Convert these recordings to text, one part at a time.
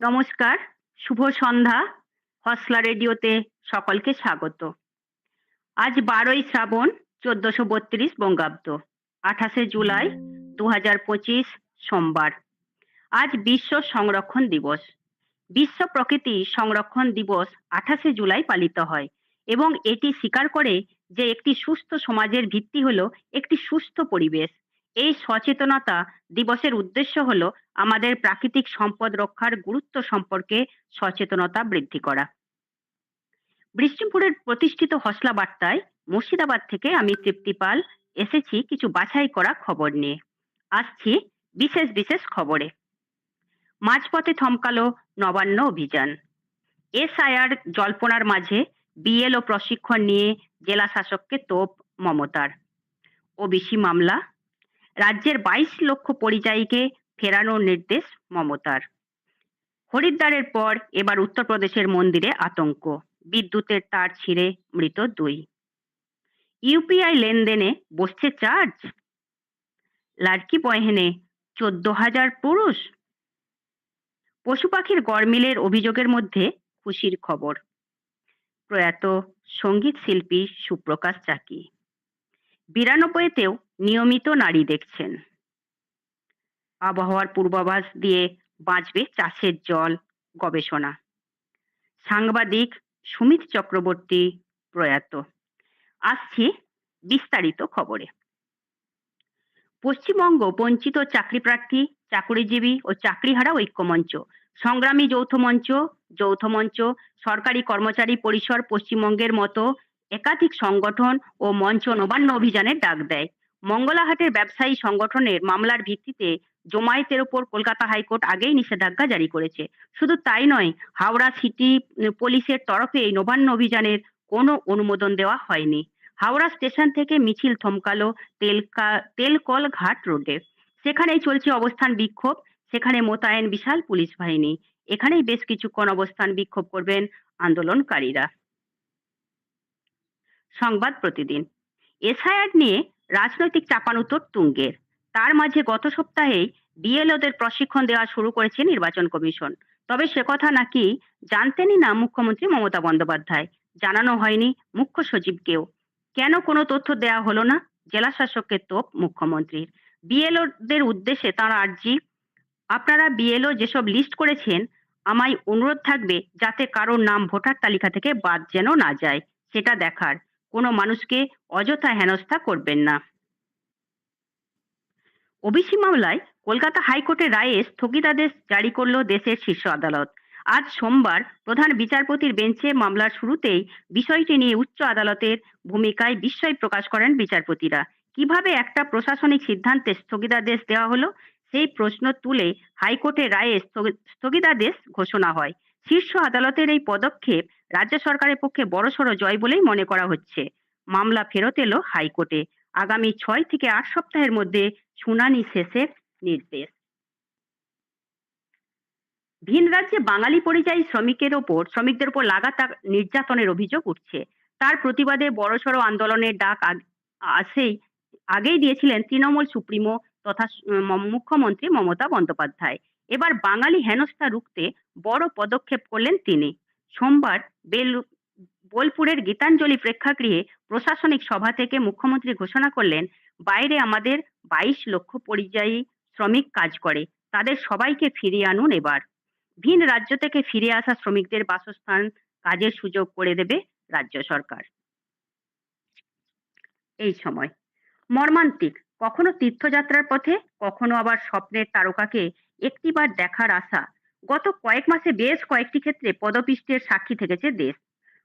নমস্কার, শুভ সন্ধ্যা। হসলা রেডিওতে সকলকে স্বাগত। আজ ১২ই শ্রাবণ ১৪৩২ বঙ্গাব্দ, ২৮শে জুলাই ২০২৫ সোমবার। আজ বিশ্ব সংরক্ষণ দিবস। বিশ্ব প্রকৃতি সংরক্ষণ দিবস ২৮শে জুলাই পালিত হয় এবং এটি স্বীকার করে যে একটি সুস্থ সমাজের ভিত্তি হলো একটি সুস্থ পরিবেশ। এই সচেতনতা দিবসের উদ্দেশ্য হলো আমাদের প্রাকৃতিক সম্পদ রক্ষার গুরুত্ব সম্পর্কে সচেতনতা বৃদ্ধি করা। বৃষ্টিমপুরের প্রতিষ্ঠিত হসলা বার্তায় মুর্শিদাবাদ থেকে আমি তৃপ্তি পাল এসেছি কিছু বাছাই করা খবর নিয়ে। আসছি বিশেষ বিশেষ খবরে। মাঝপথে থমকালো নবান্ন অভিযান। এসআইআর জল্পনার মাঝে বিএলও প্রশিক্ষণ নিয়ে জেলা শাসককে তোপ মমতার। ওবিসি মামলা রাজ্যের ২২ লক্ষ পরিযায়ীকে ফেরানোর নির্দেশ মমতার। হরিদ্বারের পর এবার উত্তরপ্রদেশের মন্দিরে আতঙ্ক। বিদ্যুতের তার ছিঁড়ে মৃত দুই। ইউপিআই লেনদেনে বসছে চার্জ? লাড়কি বহেনে চোদ্দ হাজার পুরুষ? পশু পাখির গড়মিলের অভিযোগের মধ্যে খুশির খবর। প্রয়াত সংগীত শিল্পী সুপ্রকাশ চাকি। বিরানব্বইতেও নিয়মিত নারী দেখছেন। আবহাওয়ার পূর্বাভাস দিয়ে বাঁচবে চাষের জল গবেষণা। সাংবাদিক সুমিত চক্রবর্তী প্রয়াত। আসছি বিস্তারিত খবরে। পশ্চিমবঙ্গ বঞ্চিত চাকরি প্রার্থী চাকুরিজীবী ও চাকরিহারা ঐক্যমঞ্চ, সংগ্রামী যৌথ মঞ্চ যৌথ মঞ্চ, সরকারি কর্মচারী পরিসর পশ্চিমবঙ্গের মতো একাধিক সংগঠন ও মঞ্চ নবান্ন অভিযানের ডাক দেয়। মঙ্গলাহাটের ব্যবসায়ী সংগঠনের মামলার ভিত্তিতে জমায়েতের ওপর কলকাতা হাইকোর্ট আগেই নিষেধাজ্ঞা জারি করেছে। শুধু তাই নয়, হাওড়া সিটি পুলিশের তরফে এই নবান্ন অভিযানের কোনো অনুমোদন দেওয়া হয়নি। হাওড়া স্টেশন থেকে মিছিল থমকালো তেলকা তেলকল ঘাট রোডে। সেখানেই চলছে অবস্থান বিক্ষোভ। সেখানে মোতায়েন বিশাল পুলিশ বাহিনী। এখানেই বেশ কিছুক্ষণ অবস্থান বিক্ষোভ করবেন আন্দোলনকারীরা। সংবাদ প্রতিদিন। এসআইআর নিয়ে রাজনৈতিক চাপানুতর তুঙ্গের। তার মাঝে গত সপ্তাহেই বিএলওদের প্রশিক্ষণ দেওয়া শুরু করেছে নির্বাচন কমিশন। তবে সে কথা নাকি জানতেনই না মুখ্যমন্ত্রী মমতা বন্দ্যোপাধ্যায়। জানানো হয়নি মুখ্য সচিবকেও। কেন কোনো তথ্য দেওয়া হলো না? জেলা শাসককে তোপ মুখ্যমন্ত্রীর। বিএলওদের উদ্দেশ্যে তাঁর আর্জি, আপনারা বিএলও যেসব লিস্ট করেছেন, আমায় অনুরোধ থাকবে যাতে কারোর নাম ভোটার তালিকা থেকে বাদ যেন না যায়। সেটা দেখার। কোনো মানুষকে অযথা হেনস্থা করবেন না। ওবিসি মামলায় কলকাতা হাইকোর্টের রায়ে স্থগিতাদেশ জারি করল দেশের শীর্ষ আদালত। আজ সোমবার প্রধান বিচারপতির বেঞ্চে মামলার শুরুতেই বিষয়টি নিয়ে উচ্চ আদালতের ভূমিকায় বিস্ময় প্রকাশ করেন বিচারপতিরা। কীভাবে একটা প্রশাসনিক সিদ্ধান্তে স্থগিতাদেশ দেওয়া হলো, সেই প্রশ্ন তুলে হাইকোর্টের রায়ে স্থগিতাদেশ ঘোষণা হয়। শীর্ষ আদালতের এই পদক্ষেপ রাজ্য সরকারের পক্ষে বড়সড় জয় বলেই মনে করা হচ্ছে। মামলা ফেরত এলো হাইকোর্টে। আগামী ছয় থেকে আট সপ্তাহের মধ্যে শুনানি শেষের নির্দেশ। ভিন রাজ্যে বাঙালি পরিযায়ী শ্রমিকের ওপর, শ্রমিকদের উপর লাগাতার নির্যাতনের অভিযোগ উঠছে। তার প্রতিবাদে বড়সড় আন্দোলনের ডাক আসেই, আগেই দিয়েছিলেন তৃণমূল সুপ্রিমো তথা মুখ্যমন্ত্রী মমতা বন্দ্যোপাধ্যায়। এবার বাঙালি হেনস্থা রুখতে বড় পদক্ষেপ করলেন তিনি। সোমবার বেল, বোলপুরের গীতাঞ্জলি প্রেক্ষাগৃহে প্রশাসনিক সভা থেকে মুখ্যমন্ত্রী ঘোষণা করলেন, বাইরে আমাদের বাইশ লক্ষ পরিযায়ী শ্রমিক কাজ করে। তাদের সবাইকে ফিরিয়ে আনুন এবার। ভিন রাজ্য থেকে ফিরে আসা শ্রমিকদের বাসস্থান কাজের সুযোগ করে দেবে রাজ্য সরকার। এই সময়। মর্মান্তিক। কখনো তীর্থযাত্রার পথে, কখনো আবার স্বপ্নের তারকাকে একটিবার দেখার আশা। গত কয়েক মাসে বেশ কয়েকটি ক্ষেত্রে পদপিষ্টের সাক্ষী থেকেছে দেশ।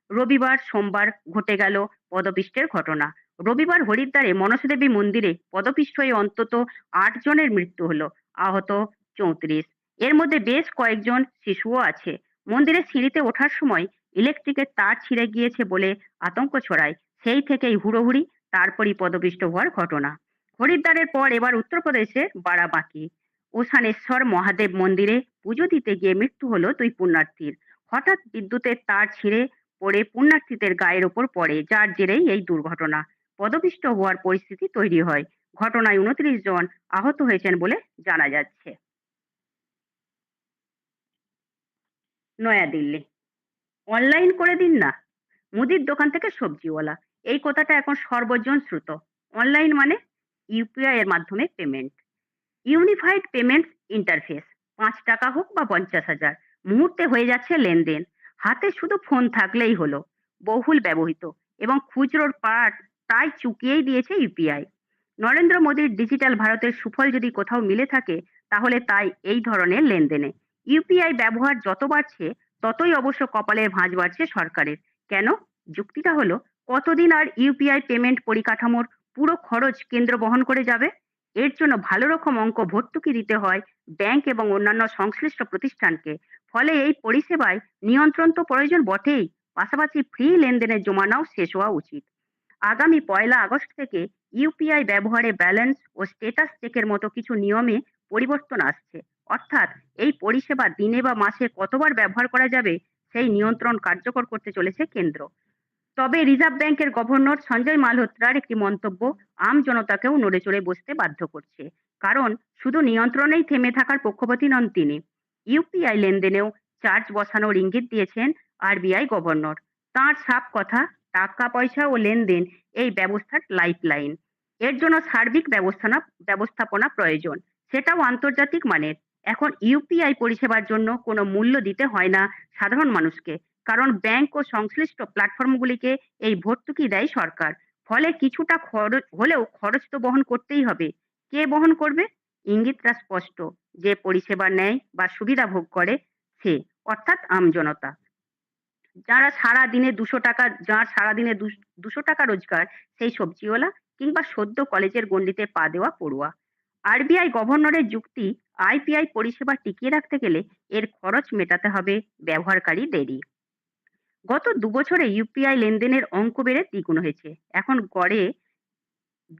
রবিবার সোমবার ঘটে গেল পদপিষ্টের ঘটনা। রবিবার হরিদ্বারে মনসাদেবী মন্দিরে পদপিষ্ট হয়ে অন্তত আট জনের মৃত্যু হলো, আহত চৌত্রিশ। এর মধ্যে বেশ কয়েকজন শিশুও আছে। মন্দিরের সিঁড়িতে ওঠার সময় ইলেকট্রিকের তার ছিঁড়ে গিয়েছে বলে আতঙ্ক ছড়ায়। সেই থেকেই হুড়োহুড়ি, তারপরই পদপিষ্ট হওয়ার ঘটনা। হরিদ্বারের পর এবার উত্তরপ্রদেশে বারাবাঁকি ওসানেশ্বর মহাদেব মন্দিরে পুজো দিতে গিয়ে মৃত্যু হলো দুই পুণ্যার্থীর। হঠাৎ বিদ্যুতের তার ছিঁড়ে পড়ে পুণ্যার্থীদের গায়ের ওপর পড়ে, যার জেরেই এই দুর্ঘটনা। পদপিষ্ট হওয়ার পরিস্থিতি তৈরি হয়। ঘটনায় উনত্রিশ জন আহত হয়েছেন বলে জানা যাচ্ছে। নয়াদিল্লি। অনলাইন করে দিন না। মুদির দোকান থেকে সবজিওয়ালা। এই কথাটা এখন সর্বজন শ্রুত। অনলাইন মানে ইউপিআই এর মাধ্যমে পেমেন্ট। Unified payments interface. পাঁচ টাকা হোক বা পঞ্চাশ হাজার। মুহূর্তে হয়ে যাচ্ছে লেনদেন। হাতে শুধু ফোন থাকলেই হলো। বহুল ব্যবহৃত এবং খুচরোর পার্ট তাই চুকিয়েই দিয়েছে ইউপিআই নরেন্দ্র মোদীর ডিজিটাল ভারতের সুফল যদি কোথাও মিলে থাকে, তাহলে তাই এই ধরনের লেনদেনে। ইউপিআই ব্যবহার যত বাড়ছে, ততই অবশ্য কপালের ভাঁজ বাড়ছে সরকারের। কেন? যুক্তিটা হলো, কতদিন আর ইউপিআই পেমেন্ট পরিকাঠামোর পুরো খরচ কেন্দ্র বহন করে যাবে? এর জন্য ভালো রকম অঙ্ক ভর্তুকি দিতে হয় ব্যাংক এবং অন্যান্য সংশ্লিষ্ট প্রতিষ্ঠানকে। ফলে এই পরিষেবায় নিয়ন্ত্রণ তো প্রয়োজন বটেই, পাশাপাশি ফ্রি লেনদেনের জমানাও শেষ হওয়া উচিত। আগামী পয়লা আগস্ট থেকে ইউপিআই ব্যবহারে ব্যালেন্স ও স্টেটাস চেকের মতো কিছু নিয়মে পরিবর্তন আসছে। অর্থাৎ এই পরিষেবা দিনে বা মাসে কতবার ব্যবহার করা যাবে সেই নিয়ন্ত্রণ কার্যকর করতে চলেছে কেন্দ্র। তবে রিজার্ভ ব্যাংকের গভর্নর সঞ্জয় মালহোত্রার একটি মন্তব্য আম জনতাকেও নড়ে চড়ে বসতে বাধ্য করছে। কারণ শুধু নিয়ন্ত্রণেই থেমে থাকার পক্ষপাতী নন তিনি। ইউপিআই লেনদেনেও চার্জ বসানোর ইঙ্গিত দিয়েছেন আরবিআই গভর্নর। তাঁর সাপ কথা, টাকা, পয়সা ও লেনদেন এই ব্যবস্থার লাইফ লাইন এর জন্য সার্বিক ব্যবস্থানা, ব্যবস্থাপনা প্রয়োজন। সেটাও আন্তর্জাতিক মানের। এখন ইউপিআই পরিষেবার জন্য কোনো মূল্য দিতে হয় না সাধারণ মানুষকে। কারণ ব্যাংক ও সংশ্লিষ্ট প্ল্যাটফর্মগুলিকে এই ভর্তুকি দেয় সরকার। ফলে কিছুটা খরচ, হলেও খরচ তো বহন করতেই হবে। কে বহন করবে? ইঙ্গিতটা স্পষ্ট। যে পরিষেবা নেয় বা সুবিধা ভোগ করে, সে, অর্থাৎ আমজনতা যারা সারা দিনে দুশো টাকা, যার সারাদিনে দুশো টাকা রোজগার, সেই সবজিওয়ালা কিংবা সদ্য কলেজের গণ্ডিতে পা দেওয়া পড়ুয়া। আরবিআই গভর্নরের যুক্তি, আইপিআই পরিষেবা টিকিয়ে রাখতে গেলে এর খরচ মেটাতে হবে ব্যবহারকারীদেরই গত দুবছরে ইউপিআই লেনদেনের অঙ্ক বেড়ে দ্বিগুণ হয়েছে। এখন গড়ে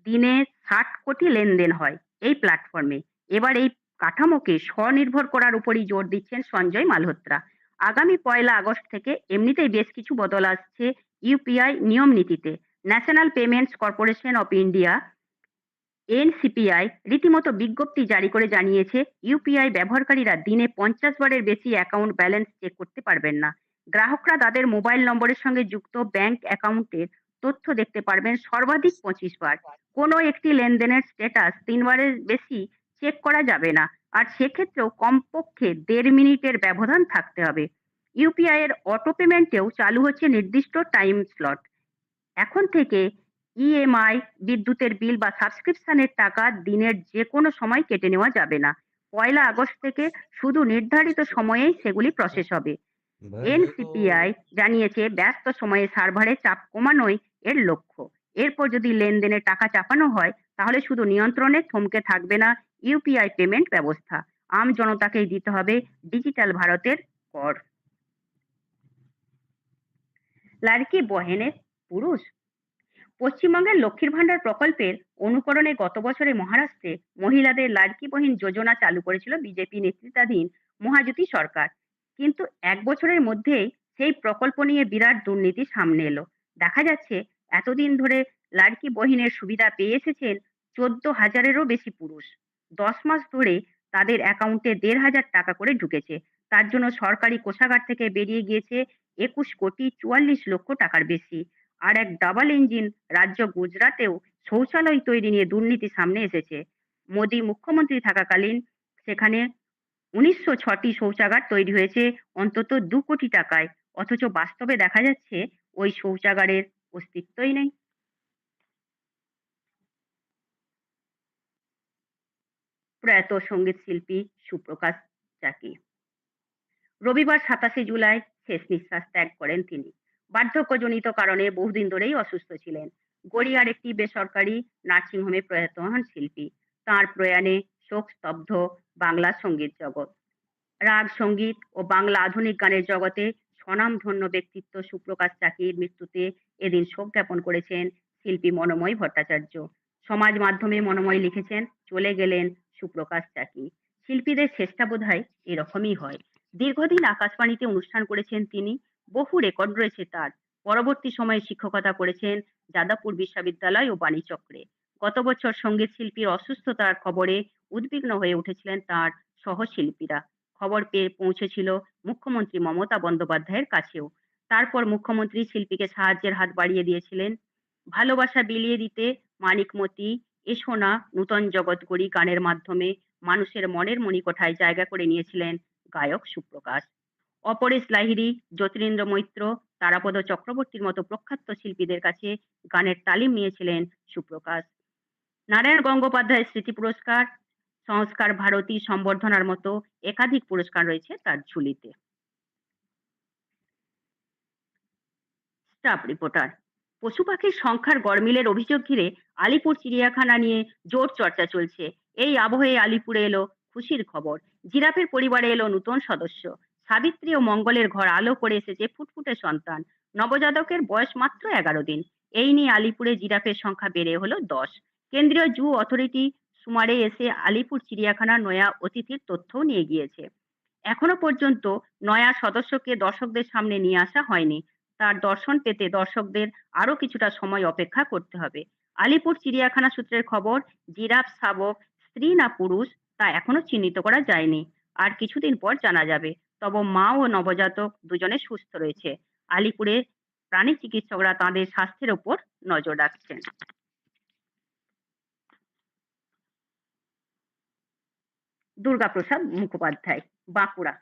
দিনে ষাট কোটি লেনদেন হয় এই প্ল্যাটফর্মে এবার এই কাঠামোকে স্বনির্ভর করার উপরই জোর দিচ্ছেন সঞ্জয় মালহোত্রা। আগামী পয়লা আগস্ট থেকে এমনিতেই বেশ কিছু বদল আসছে ইউপিআই নিয়ম নীতিতে। National payments corporation of India NCPI রীতিমতো বিজ্ঞপ্তি জারি করে জানিয়েছে ইউপিআই ব্যবহারকারীরা দিনে পঞ্চাশ বারের বেশি অ্যাকাউন্ট ব্যালেন্স চেক করতে পারবেন না। গ্রাহকরা তাদের মোবাইল নম্বরের সঙ্গে যুক্ত ব্যাংক অ্যাকাউন্টের তথ্য দেখতে পারবেন সর্বাধিক পঁচিশ বার। কোনো একটি লেনদেনের স্ট্যাটাস তিনবারের বেশি চেক করা যাবে না। আর সেক্ষেত্রেও কমপক্ষে দেড় মিনিটের ব্যবধান থাকতে হবে। ইউপিআই এর অটো পেমেন্টেও চালু হচ্ছে নির্দিষ্ট টাইম স্লট। এখন থেকে ইএমআই বিদ্যুতের বিল বা সাবস্ক্রিপশনের টাকা দিনের যে কোনো সময় কেটে নেওয়া যাবে না। পয়লা আগস্ট থেকে শুধু নির্ধারিত সময়েই সেগুলি প্রসেস হবে। এনসিপিআই জানিয়েছে, ব্যস্ত সময়ে সার্ভারে চাপ কমানোই এর লক্ষ্য। এরপর যদি লেনদেনে টাকা চাপানো হয়, তাহলে শুধু নিয়ন্ত্রণে থমকে থাকবে না ইউপিআই পেমেন্ট ব্যবস্থা। আম জনতাকেই দিতে হবে ডিজিটাল ভারতের কর। লাড়কি বহেনের পুরুষ। পশ্চিমবঙ্গের লক্ষ্মীর ভাণ্ডার প্রকল্পের অনুকরণে গত বছরে মহারাষ্ট্রে মহিলাদের লাড়কি বহিন যোজনা চালু করেছিল বিজেপি নেতৃত্বাধীন মহাজ্যোতি সরকার। কিন্তু এক বছরের মধ্যেই সেই প্রকল্প নিয়ে বিরাট দুর্নীতি সামনে এলো। দেখা যাচ্ছে, এতদিন ধরে লাড়কি বহিনের সুবিধা পেয়ে এসেছেন চোদ্দ হাজারেরও বেশি পুরুষ। দশ মাস ধরে তাদের অ্যাকাউন্টে দেড় হাজার টাকা করে ঢুকেছে। তার জন্য সরকারি কোষাগার থেকে বেরিয়ে গিয়েছে একুশ কোটি চুয়াল্লিশ লক্ষ টাকার বেশি। আর এক ডাবল ইঞ্জিন রাজ্য গুজরাটেও শৌচালয় তৈরি নিয়ে দুর্নীতি সামনে এসেছে। মোদী মুখ্যমন্ত্রী থাকাকালীন সেখানে উনিশশো ছটি শৌচাগার তৈরি হয়েছে অন্তত দু কোটি টাকায়। অথচ বাস্তবে দেখা যাচ্ছে ওই শৌচাগারের অস্তিত্বই নেই। প্রয়াত সংগীত শিল্পী সুপ্রকাশ চাকি রবিবার সাতাশে জুলাই শেষ নিঃশ্বাস ত্যাগ করেন তিনি। বার্ধক্যজনিত কারণে বহুদিন ধরেই অসুস্থ ছিলেন। গড়িয়ার একটি বেসরকারি নার্সিংহোমে প্রয়াত হন শিল্পী। তাঁর প্রয়াণে শোক স্তব্ধ বাংলা সংগীত জগৎ। রাগ সংগীত ও বাংলা আধুনিক গানের জগতে স্বনামধন্য ব্যক্তিত্ব সুপ্রকাশ চাকির মৃত্যুতে এদিন শোক জ্ঞাপন করেছেন শিল্পী মনোময় ভট্টাচার্য। সমাজ মাধ্যমে মনোময় লিখেছেন, চলে গেলেন সুপ্রকাশ চাকি। শিল্পীদের শেষটা বোধ হয় এরকমই হয়। দীর্ঘদিন আকাশবাণীতে অনুষ্ঠান করেছেন তিনি, বহু রেকর্ড রয়েছে তার। পরবর্তী সময়ে শিক্ষকতা করেছেন যাদবপুর বিশ্ববিদ্যালয় ও বাণীচক্রে। গত বছর সংগীত শিল্পীর অসুস্থতার খবরে উদ্বিগ্ন হয়ে উঠেছিলেন তার সহশিল্পীরা। খবর পেয়ে পৌঁছেছিল মুখ্যমন্ত্রী মমতা বন্দ্যোপাধ্যায়ের কাছেও। তারপর মুখ্যমন্ত্রী শিল্পীকে সাহায্যের হাত বাড়িয়ে দিয়েছিলেন। ভালোবাসা বিলিয়ে দিতে মানিকমতি এসো না, নূতন জগৎ গড়ি গানের মাধ্যমে মানুষের মনের মণিকোঠায় জায়গা করে নিয়েছিলেন গায়ক সুপ্রকাশ। অপরেশ লাহিড়ী জ্যোতিরিন্দ্র মৈত্র, তারাপদ চক্রবর্তীর মতো প্রখ্যাত শিল্পীদের কাছে গানের তালিম নিয়েছিলেন সুপ্রকাশ। নারায়ণ গঙ্গোপাধ্যায়ের স্মৃতি পুরস্কার, সংস্কার ভারতী সম্বর্ধনার মতো একাধিক পুরস্কার রয়েছে তার ঝুলিতে। স্টাফ রিপোর্টার পশু পাখির সংখ্যার গড়মিলের অভিযোগ ঘিরে আলিপুর চিড়িয়াখানা নিয়ে জোর চর্চা চলছে। এই আবহে আলিপুরে এলো খুশির খবর। জিরাফের পরিবারে এলো নতুন সদস্য। সাবিত্রী ও মঙ্গলের ঘর আলো করে এসেছে ফুটফুটে সন্তান। নবজাতকের বয়স মাত্র এগারো দিন। এই নিয়ে আলিপুরে জিরাফের সংখ্যা বেড়ে হলো দশ। কেন্দ্রীয় জু অথরিটি সুমারে এসে আলিপুর চিড়িয়াখানার নয়া অতিথির তথ্যও নিয়ে গিয়েছে। এখনও পর্যন্ত নয়া সদস্যকে দর্শকদের সামনে নিয়ে আসা হয়নি। তার দর্শন পেতে দর্শকদের আরও কিছুটা সময় অপেক্ষা করতে হবে। আলিপুর চিড়িয়াখানা সূত্রের খবর, জিরাফ শাবক, স্ত্রী না পুরুষ তা এখনও চিহ্নিত করা যায়নি। আর কিছুদিন পর জানা যাবে, তবে মা ও নবজাতক দুজনে সুস্থ রয়েছে। আলিপুরে প্রাণী চিকিৎসকরা তাদের স্বাস্থ্যের ওপর নজর রাখছেন। দুর্গাপ্রসাদ মুখোপাধ্যায়, বাঁকুড়া।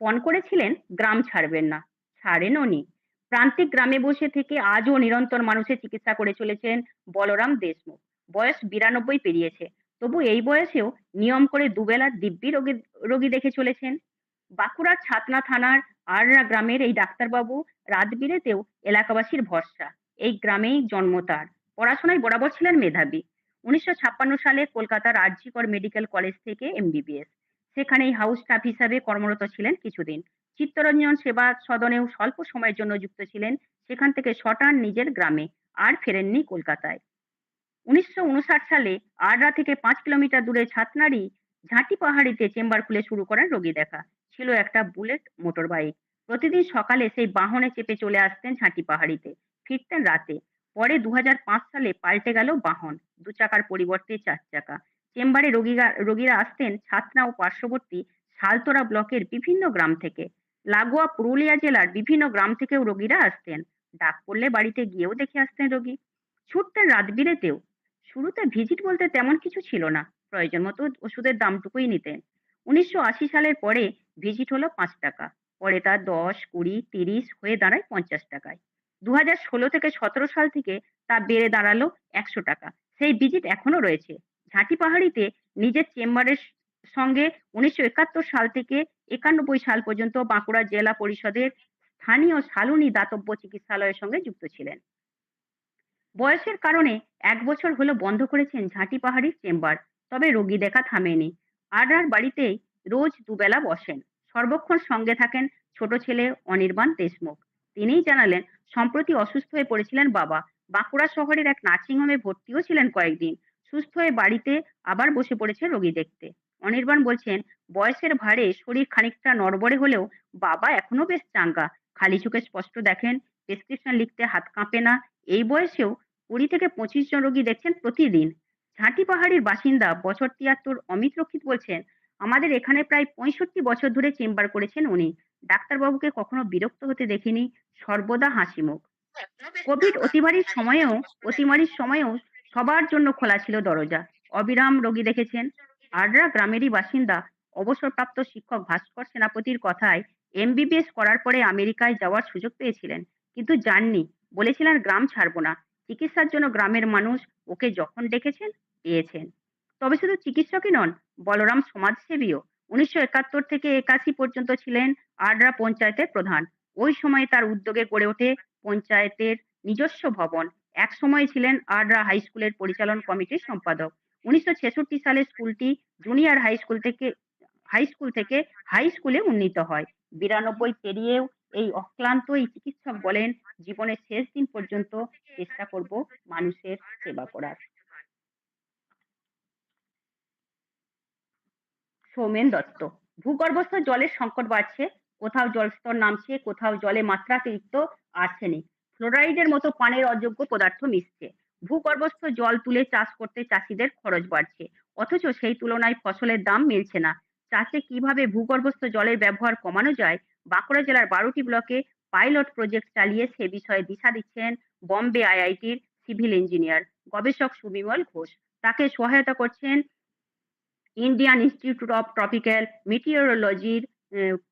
পণ করেছিলেন, গ্রাম ছাড়বেন না। ছাড়েন উনি প্রান্তিক গ্রামে বসে থেকে আজও নিরন্তর মানুষের চিকিৎসা করে চলেছেন বলরাম দেশমুখ। বয়স বিরানব্বই পেরিয়েছে। তবু এই বয়সেও নিয়ম করে দুবেলা দিব্যি রোগী রোগী দেখে চলেছেন। বাঁকুড়ার ছাতনা থানার আররা গ্রামের এই ডাক্তারবাবু রাত বিরেতেও এলাকাবাসীর ভরসা। এই গ্রামেই জন্ম তার। পড়াশোনায় বরাবর ছিলেন মেধাবী। উনিশশো ছাপ্পান্ন সালে কলকাতার আরজিকর মেডিকেল কলেজ থেকে এমবিবিএস। সেখানেই হাউস স্টাফ হিসাবে কর্মরত ছিলেন কিছুদিন। চিত্তরঞ্জন সেবা সদনেও স্বল্প সময়ের জন্য যুক্ত ছিলেন, সেখান থেকে শটান নিজের গ্রামে, আর ফেরেননি কলকাতায়। উনিশশো উনষাট সালে আররা থেকে পাঁচ কিলোমিটার দূরে ছাতনারি ঝাঁটি পাহাড়িতে চেম্বার খুলে শুরু করেন রোগী দেখা। ছিল একটা বুলেট মোটর বাইক প্রতিদিন সকালে সেই বাহনে চেপে চলে আসতেন ঝাঁটি পাহাড়িতে। ফিরতেন রাতে। পরে দু হাজার পাঁচ সালে পাল্টে গেল বাহন। দু চাকার পরিবর্তে চার চাকা। চেম্বারে রোগীরা রোগীরা আসতেন ছাতনা ও পার্শ্ববর্তী শালতোরা ব্লকের বিভিন্ন গ্রাম থেকে। লাগোয়া পুরুলিয়া জেলার বিভিন্ন গ্রাম থেকেও রোগীরা আসতেন। ডাক পড়লে বাড়িতে গিয়েও দেখে আসতেন রোগী। ছুটতেন রাত বিরেতেও শুরুতে ভিজিট বলতে তেমন কিছু ছিল না। প্রয়োজন মতো ওষুধের দামটুকুই নিতেন। উনিশশো আশি সালের পরে ভিজিট হলো পাঁচ টাকা। পরে তা দশ, কুড়ি, তিরিশ হয়ে দাঁড়ায় পঞ্চাশ টাকায়। দু হাজার ষোলো থেকে সতেরো সাল থেকে তা বেড়ে দাঁড়াল একশো টাকা। সেই ভিজিট এখনও রয়েছে। ঝাঁটি পাহাড়িতে নিজের চেম্বারের সঙ্গে উনিশশো একাত্তর সাল থেকে একানব্বই সাল পর্যন্ত বাঁকুড়া জেলা পরিষদের স্থানীয় শালুনি দাতব্য চিকিৎসালয়ের সঙ্গে যুক্ত ছিলেন। বয়সের কারণে এক বছর হলো বন্ধ করেছেন ঝাঁটি পাহাড়ির চেম্বার। তবে রোগী দেখা থামেনি। আড্ডার বাড়িতেই রোজ দুবেলা বসেন। সর্বক্ষণ সঙ্গে থাকেন ছোট ছেলে অনির্বাণ দেশমুখ। তিনিই জানালেন সম্প্রতি অসুস্থ হয়ে পড়েছিলেন বাবা। বাঁকুড়া শহরের এক নার্সিংহোমে ভর্তিও ছিলেন কয়েকদিন। সুস্থ হয়ে বাড়িতে আবার বসে পড়েছে রোগী দেখতে। অনির্বাণ বলছেন, বয়সের ভারে শরীর খানিকটা নড়বড়ে হলেও বাবা এখনও বেশ চাঙ্গা। খালি চোখে স্পষ্ট দেখেন প্রেসক্রিপশন লিখতে হাত কাঁপে না। এই বয়সেও কুড়ি থেকে পঁচিশ জন রোগী দেখছেন প্রতিদিন। ঝাঁটি পাহাড়ির বাসিন্দা বছর তিয়াত্তর অমিত রক্ষিত বলছেন, আমাদের এখানে প্রায় পঁয়ষট্টি বছর ধরে চেম্বার করেছেন উনি। ডাক্তারবাবুকে কখনো বিরক্ত হতে দেখিনি সর্বদা হাসি মুখ কোভিড অতিমারির সময়েও অতিমারির সময়েও সবার জন্য খোলা ছিল দরজা। অবিরাম রোগী দেখেছেন। আড্রা গ্রামেরই বাসিন্দা অবসরপ্রাপ্ত শিক্ষক ভাস্কর সেনাপতির কথায় এমবিবিএস করার পরে আমেরিকায় যাওয়ার সুযোগ পেয়েছিলেন কিন্তু যাননি। বলেছিলেন গ্রাম ছাড়বো না। চিকিৎসার জন্য গ্রামের মানুষ ওকে যখন ডেকেছেন পেয়েছেন। তবে শুধু চিকিৎসকই নন বলরাম সমাজসেবীও। উনিশশো একাত্তর থেকে একাশি পর্যন্ত ছিলেন আড্রা পঞ্চায়েতের প্রধান। ওই সময় তার উদ্যোগে গড়ে ওঠে পঞ্চায়েতের নিজস্ব ভবন। এক সময় ছিলেন আড্রা হাই স্কুলের পরিচালন কমিটির সম্পাদক। উনিশশো ছেষট্টি সালে স্কুলটি জুনিয়র হাই স্কুল থেকে, হাই স্কুল থেকে হাই স্কুলে উন্নীত হয়। বিরানব্বই পেরিয়েও এই অক্লান্ত এই চিকিৎসক বলেন, জীবনের শেষ দিন পর্যন্ত চেষ্টা করব মানুষের সেবা করার। সৌমেন দত্ত। ভূগর্ভস্থ জলের সংকট বাড়ছে, কোথাও জলস্তর নামছে, কোথাও জলে মাত্রাতিরিক্ত আর্সেনিক ফ্লোরাইডের মতো পানের অযোগ্য পদার্থ মিশছে। ভূগর্ভস্থ জল তুলে চাষ করতে চাষিদের খরচ বাড়ছে, অথচ সেই তুলনায় ফসলের দাম মিলছে না। চাষে কীভাবে ভূগর্ভস্থ জলের ব্যবহার কমানো যায়, বাঁকুড়া জেলার বারোটি ব্লকে পাইলট প্রজেক্ট চালিয়ে সে বিষয়ে দিশা দিচ্ছেন বম্বে আইআইটির সিভিল ইঞ্জিনিয়ার গবেষক সুবিমল ঘোষ। তাকে সহায়তা করছেন ইন্ডিয়ান ইনস্টিটিউট অফ ট্রপিক্যাল মিটিওরোলজির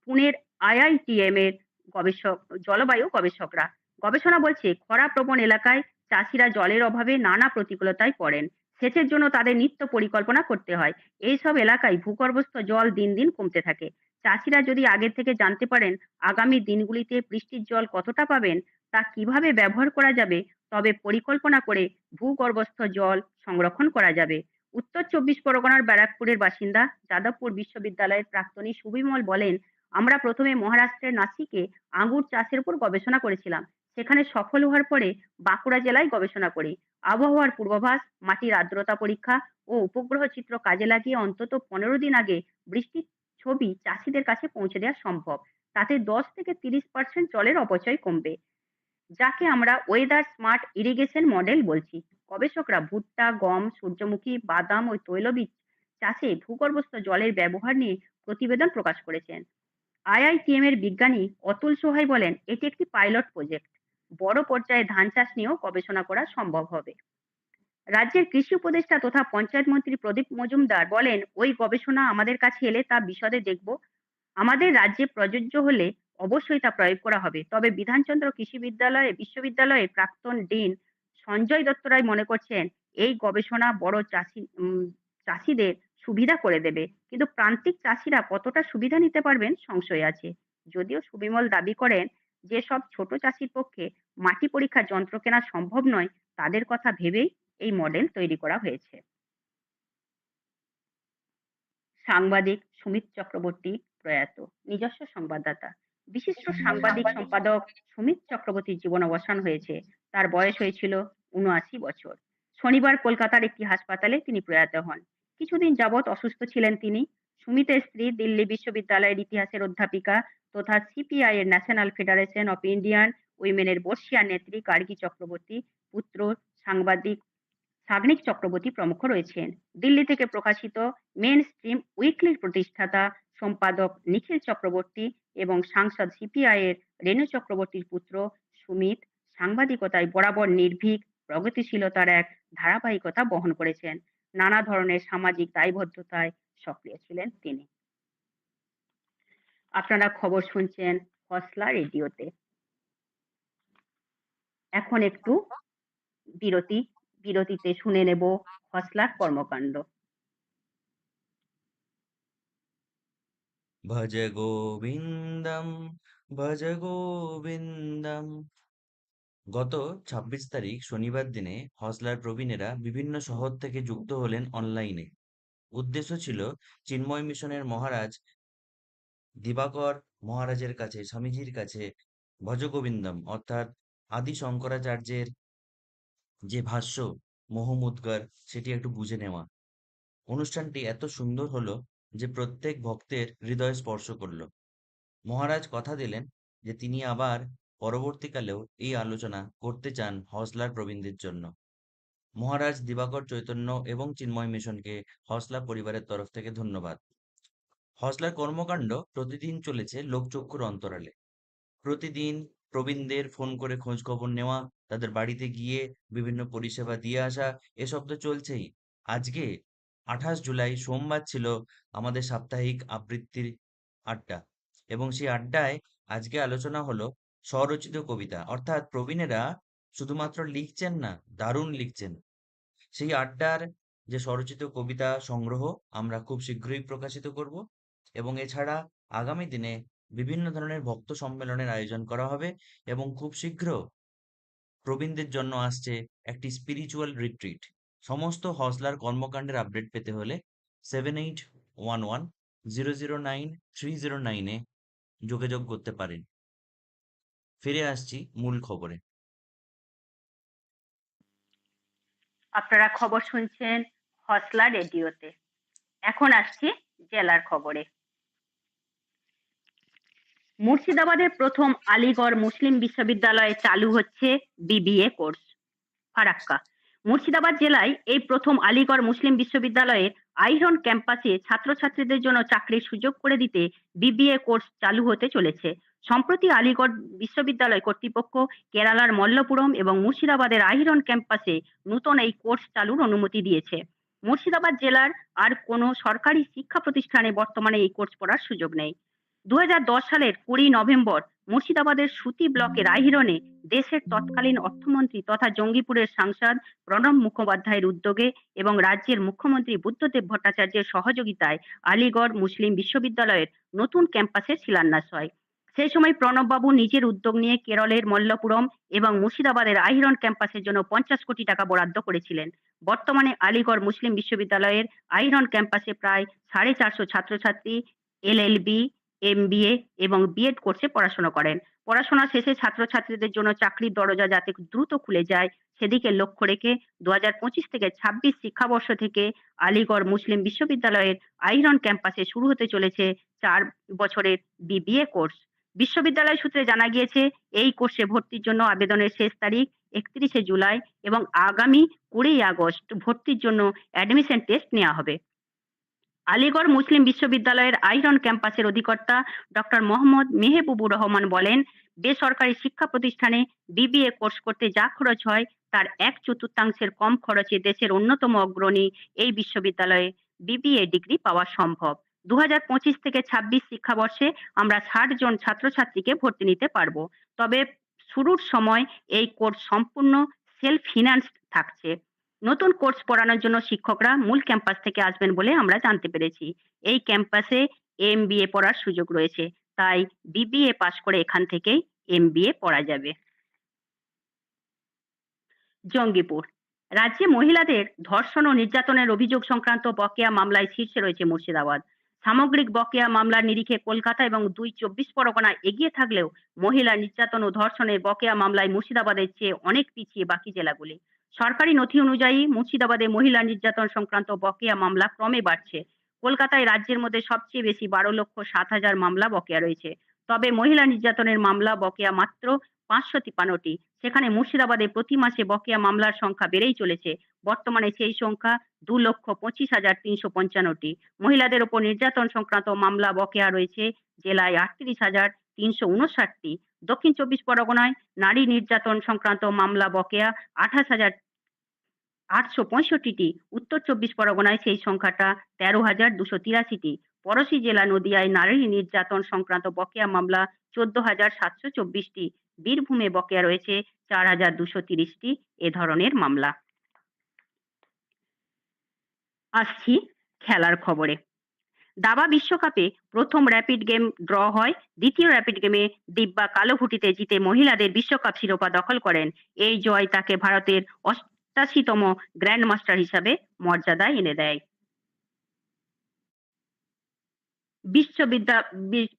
পুনের আইআইটিএম এর গবেষক, জলবায়ু গবেষকরা। গবেষণা বলছে, খরা প্রবণ এলাকায় চাষিরা জলের অভাবে নানা প্রতিকূলতায় পড়েন। সেচের জন্য তাদের নিত্য পরিকল্পনা করতে হয়। এইসব এলাকায় ভূগর্ভস্থ জল দিন দিন কমতে থাকে। চাষিরা যদি আগে থেকে জানতে পারেন, আগামী দিনগুলিতে বৃষ্টির জল কতটা পাবেন, তা কীভাবে ব্যবহার করা যাবে, তবে পরিকল্পনা করে ভূগর্ভস্থ জল সংরক্ষণ করা যাবে। উত্তর চব্বিশ পরগনার ব্যারাকপুরের বাসিন্দা যাদবপুর বিশ্ববিদ্যালয়ের প্রাক্তনী সুবিমল বলেন, আমরা প্রথমে মহারাষ্ট্রের নাসিকে আঙ্গুর চাষের উপর গবেষণা করেছিলাম। সেখানে সফল হওয়ার পরে বাঁকুড়া জেলায় গবেষণা করি। আবহাওয়ার পূর্বাভাস, মাটির আর্দ্রতা পরীক্ষা ও উপগ্রহ চিত্র কাজে লাগিয়ে অন্তত পনেরো দিন আগে বৃষ্টির ছবি চাষিদের কাছে পৌঁছে দেওয়া সম্ভব। তাতে দশ থেকে তিরিশ পার্সেন্ট জলের অপচয় কমবে। যাকে আমরা ওয়েদার স্মার্ট ইরিগেশন মডেল বলছি। গবেষকরা ভুট্টা, গম, সূর্যমুখী, বাদাম ও তৈলবীজ চাষে ভূগর্ভস্থ জলের ব্যবহার নিয়ে প্রতিবেদন প্রকাশ করেছেন। আইআইটিএম এর বিজ্ঞানী অতুল সোহাই বলেন, এটি একটি পাইলট প্রজেক্ট। বড় পর্যায়ে ধান চাষ নিয়েও গবেষণা করা সম্ভব হবে। রাজ্যের কৃষি উপদেষ্টা তথা পঞ্চায়েত মন্ত্রী প্রদীপ মজুমদার বলেন, ওই গবেষণা আমাদের কাছে এলে তা বিশদে দেখব। আমাদের রাজ্যে প্রযোজ্য হলে অবশ্যই তা প্রয়োগ করা হবে। তবে বিধানচন্দ্র কৃষি বিদ্যালয়ে, বিশ্ববিদ্যালয়ে প্রাক্তন ডিন সঞ্জয় দত্ত রায় মনে করছেন এই গবেষণা বড় চাষি চাষিদের সুবিধা করে দেবে। কিন্তু প্রান্তিক চাষিরা কতটা সুবিধা নিতে পারবেন সংশয় আছে। যদিও সুবিমল দাবি করেন যে সব ছোট চাষির পক্ষে মাটি পরীক্ষার যন্ত্র কেনা সম্ভব নয় তাদের কথা ভেবেই এই মডেল তৈরি করা হয়েছে। সাংবাদিক সুমিত চক্রবর্তী প্রয়াত নিজস্ব সংবাদদাতা। বিশিষ্ট সাংবাদিক সম্পাদক সুমিত চক্রবর্তীর জীবন অবসান হয়েছে। তার বয়স হয়েছিল উনআশি বছর। শনিবার কলকাতার একটি হাসপাতালে তিনি প্রয়াত হন। কিছুদিন যাবৎ অসুস্থ ছিলেন তিনি। সুমিতের স্ত্রী দিল্লি বিশ্ববিদ্যালয়ের ইতিহাসের অধ্যাপিকা তথা সিপিআই এর ন্যাশনাল ফেডারেশন অফ ইন্ডিয়ান উইমেনের বর্ষিয়ার নেত্রী গার্গী চক্রবর্তী, পুত্র, সাংবাদিক সাগ্নিক চক্রবর্তী প্রমুখ রয়েছেন। দিল্লি থেকে প্রকাশিত মেন স্ট্রিম উইকলির প্রতিষ্ঠাতা সম্পাদক নিখিল চক্রবর্তী এবং সাংসদ সিপিআই এর রেণু চক্রবর্তীর পুত্র সুমিত সাংবাদিকতায় বরাবর নির্ভীক, প্রগতিশীলতার এক ধারাবাহিকতা বহন করেছেন। নানা ধরনের সামাজিক দায়বদ্ধতায় সক্রিয় ছিলেন তিনি। আপনারা খবর শুনছেন হসলা রেডিওতে। এখন একটু বিরতি, বিরতিতে শুনে নেব হসলার কর্মকাণ্ড। ভজ গোবিন্দম ভজ গোবিন্দম গত ছাব্বিশ তারিখ শনিবার দিনে হসলার প্রবীণেরা বিভিন্ন শহর থেকে যুক্ত হলেন অনলাইনে। উদ্দেশ্য ছিল চিন্ময় মিশনের মহারাজ দিবাকর মহারাজের কাছে, স্বামীজির কাছে ভজ গোবিন্দম অর্থাৎ আদি শঙ্করাচার্যের যে ভাষ্য মোহমুদ্গার সেটি একটু বুঝে নেওয়া। অনুষ্ঠানটি এত সুন্দর হলো যে প্রত্যেক ভক্তের হৃদয় স্পর্শ করল। মহারাজ কথা দিলেন যে তিনি আবার পরবর্তীকালেও এই আলোচনা করতে চান হসলার প্রবীণদের জন্য। মহারাজ দিবাকর চৈতন্য এবং চিন্ময় মিশনকে হসলা পরিবারের তরফ থেকে ধন্যবাদ। হসলার কর্মকাণ্ড প্রতিদিন চলেছে লোকচক্ষুর অন্তরালে। প্রতিদিন প্রবীণদের ফোন করে খোঁজ খবর নেওয়া, তাদের বাড়িতে গিয়ে বিভিন্ন পরিষেবা দিয়ে আসা, এসব তো চলছেই। আজকে আঠাশ জুলাই সোমবার ছিল আমাদের সাপ্তাহিক আবৃত্তির আড্ডা এবং সেই আড্ডায় আজকে আলোচনা হলো স্বরচিত কবিতা। অর্থাৎ প্রবীণেরা শুধুমাত্র লিখছেন না, দারুণ লিখছেন। সেই আড্ডার যে স্বরচিত কবিতা সংগ্রহ আমরা খুব শীঘ্রই প্রকাশিত করব এবং এছাড়া আগামী দিনে বিভিন্ন ধরনের ভক্ত সম্মেলনের আয়োজন করা হবে এবং খুব শীঘ্র প্রবীণদের জন্য আসছে একটি স্পিরিচুয়াল রিট্রিট সমস্ত হসলার কর্মকাণ্ডের আপডেট পেতে হলে seven eight one one zero zero nine three zero নাইনে যোগাযোগ করতে পারেন। ফিরে আসছি মূল খবরে। আপনারা খবর শুনছেন হসলা রেডিওতে। এখন আসছি জেলার খবরে। মুর্শিদাবাদের প্রথম আলিগড় মুসলিম বিশ্ববিদ্যালয়ে চালু হচ্ছে বিবিএ কোর্স। ফারাক্কা। মুর্শিদাবাদ জেলায় এই প্রথম আলিগড় মুসলিম বিশ্ববিদ্যালয়ের আইরন ক্যাম্পাসে ছাত্রছাত্রীদের জন্য চাকরির সুযোগ করে দিতে বিবিএ কোর্স চালু হতে চলেছে। সম্প্রতি আলিগড় বিশ্ববিদ্যালয় কর্তৃপক্ষ কেরালার মল্লপুরম এবং মুর্শিদাবাদের আইরন ক্যাম্পাসে নতুন এই কোর্স চালুর অনুমতি দিয়েছে। মুর্শিদাবাদ জেলার আর কোনো সরকারি শিক্ষা প্রতিষ্ঠানে বর্তমানে এই কোর্স পড়ার সুযোগ নেই। দু সালের কুড়ি নভেম্বর মুর্শিদাবাদের সুতি ব্লকের আইরনে দেশের তৎকালীন অর্থমন্ত্রী তথা জঙ্গিপুরের সাংসদ প্রণব মুখোপাধ্যায়ের উদ্যোগে এবং রাজ্যের মুখ্যমন্ত্রী বুদ্ধদেব ভট্টাচার্যের সহযোগিতায় আলিগড় মুসলিম বিশ্ববিদ্যালয়ের নতুন ক্যাম্পাসের শিলান্যাস হয়। সেই সময় প্রণববাবু নিজের উদ্যোগ নিয়ে কেরলের মল্লপুরম এবং মুর্শিদাবাদের আইরন ক্যাম্পাসের জন্য পঞ্চাশ কোটি টাকা বরাদ্দ করেছিলেন। বর্তমানে আলিগড় মুসলিম বিশ্ববিদ্যালয়ের আইরন ক্যাম্পাসে প্রায় সাড়ে চারশো ছাত্রছাত্রী, এলএলবি, এমবিএ এবং বিএড কোর্সে পড়াশোনা করেন। পড়াশোনা শেষে ছাত্রছাত্রীদের জন্য চাকরির দরজা যাতে দ্রুত খুলে যায়, সেদিকে লক্ষ্য রেখে দু থেকে ছাব্বিশ শিক্ষাবর্ষ থেকে আলিগড় মুসলিম বিশ্ববিদ্যালয়ের আইরন ক্যাম্পাসে শুরু হতে চলেছে চার বছরের বিবিএ কোর্স। বিশ্ববিদ্যালয় সূত্রে জানা গিয়েছে, এই কোর্সে ভর্তির জন্য আবেদনের শেষ তারিখ একত্রিশে জুলাই এবং আগামী কুড়ি আগস্ট ভর্তির জন্য অ্যাডমিশন টেস্ট নেওয়া হবে। আলিগড় মুসলিম বিশ্ববিদ্যালয়ের আইরন ক্যাম্পাসের অধিকর্তা ডক্টর মোহাম্মদ মেহেবুবুর রহমান বলেন, বেসরকারি শিক্ষা প্রতিষ্ঠানে বিবিএ কোর্স করতে যা খরচ হয়, তার এক চতুর্থাংশের কম খরচে দেশের অন্যতম অগ্রণী এই বিশ্ববিদ্যালয়ে বিবিএ ডিগ্রি পাওয়া সম্ভব। দু থেকে ছাব্বিশ শিক্ষাবর্ষে আমরা ষাট জন ছাত্রছাত্রীকে ভর্তি নিতে পারব। তবে শুরুর সময় এই কোর্স সম্পূর্ণ সেলফ ফিনান্স থাকছে। নতুন কোর্স পড়ানোর জন্য শিক্ষকরা মূল ক্যাম্পাস থেকে আসবেন বলে আমরা জানতে পেরেছি। এই ক্যাম্পাসে এমবিএ পড়ার সুযোগ রয়েছে, তাই বিবিএ পাশ করে এখান থেকেই এমবিএ পড়া যাবে। জঙ্গিপুর। রাজ্যে মহিলাদের ধর্ষণ ও নির্যাতনের অভিযোগ সংক্রান্ত বকেয়া মামলায় শীর্ষে রয়েছে মুর্শিদাবাদ। সামগ্রিক বকেয়া মামলার নিরিখে কলকাতা এবং দুই চব্বিশ পরগনা এগিয়ে থাকলেও মহিলা নির্যাতন ও ধর্ষণের বকেয়া মামলায় মুর্শিদাবাদের চেয়ে অনেক পিছিয়ে বাকি জেলাগুলি। সরকারি নথি অনুযায়ী মুর্শিদাবাদে মহিলা নির্যাতন সংক্রান্ত বকেয়া মামলা ক্রমে বাড়ছে। কলকাতায় রাজ্যের মধ্যে সবচেয়ে বেশি বারো লক্ষ সাত হাজার মামলা বকেয়া রয়েছে। তবে মহিলা নির্যাতনের মামলা বকেয়া মাত্র পাঁচশো তিপ্পান্নটি। সেখানে মুর্শিদাবাদে প্রতি মাসে বকেয়া মামলার সংখ্যা বেড়েই চলেছে। বর্তমানে সেই সংখ্যা দু লক্ষ পঁচিশ হাজার তিনশো পঞ্চান্নটি। মহিলাদের ওপর নির্যাতন সংক্রান্ত মামলা বকেয়া রয়েছে, জেলায় আটত্রিশ হাজার তিনশো উনষাটটি। দক্ষিণ চব্বিশ পরগনায় নারী নির্যাতন সংক্রান্ত মামলা বকেয়া আঠাশ হাজার আটশো পঁয়ষট্টিটি। উত্তর চব্বিশ পরগনায় সেই সংখ্যাটা তেরো হাজার দুশো তিরাশিটি। পড়শি জেলা নদিয়ায় নারী নির্যাতন সংক্রান্ত বকেয়া মামলা চোদ্দ হাজার সাতশো চব্বিশটি। বীরভূমে বকেয়া রয়েছে চার হাজার দুশো তিরিশটি। এ ধরনের মামলা। আসছি খেলার খবরে। দাবা বিশ্বকাপে প্রথম র্যাপিড গেম ড্র হয়। দ্বিতীয় র্যাপিড গেমে দিব্যা কালোঘুটিতে জিতে মহিলাদের বিশ্বকাপ শিরোপা দখল করেন। এই জয় তাকে ভারতের অষ্টাশিতম গ্র্যান্ড মাস্টার হিসাবে মর্যাদা এনে দেয়। বিশ্ববিদ্যা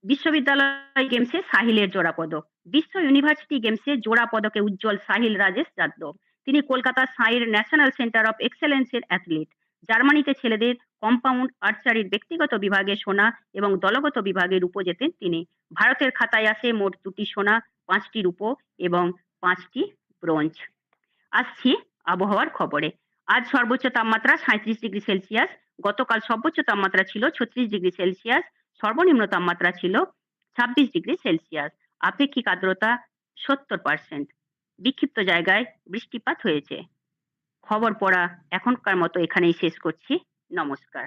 বিশ্ববিদ্যালয় গেমসে সাহিলের জোড়া পদক বিশ্ব ইউনিভার্সিটি গেমসে জোড়া পদকে উজ্জ্বল সাহিল রাজেশ যাদব। তিনি কলকাতার সাঁইয়ের ন্যাশনাল সেন্টার অফ এক্সেলেন্সের অ্যাথলিট জার্মানিতে ছেলেদের কম্পাউন্ড আর্চারির ব্যক্তিগত বিভাগে সোনা এবং দলগত বিভাগে রূপো জেতেন তিনি। ভারতের খাতায় আসে মোট দুটি সোনা, পাঁচটি রূপো এবং পাঁচটি ব্রোঞ্জ। আসছি আবহাওয়ার খবরে। আজ সর্বোচ্চ তাপমাত্রা সাঁত্রিশ ডিগ্রি সেলসিয়াস, গতকাল সর্বোচ্চ তাপমাত্রা ছিল ছত্রিশ ডিগ্রি সেলসিয়াস, সর্বনিম্ন তাপমাত্রা ছিল ছাব্বিশ ডিগ্রি সেলসিয়াস। আপেক্ষিক আর্দ্রতা সত্তর পার্সেন্ট বিক্ষিপ্ত জায়গায় বৃষ্টিপাত হয়েছে। খবর পড়া এখনকার মতো এখানেই শেষ করছি। নমস্কার।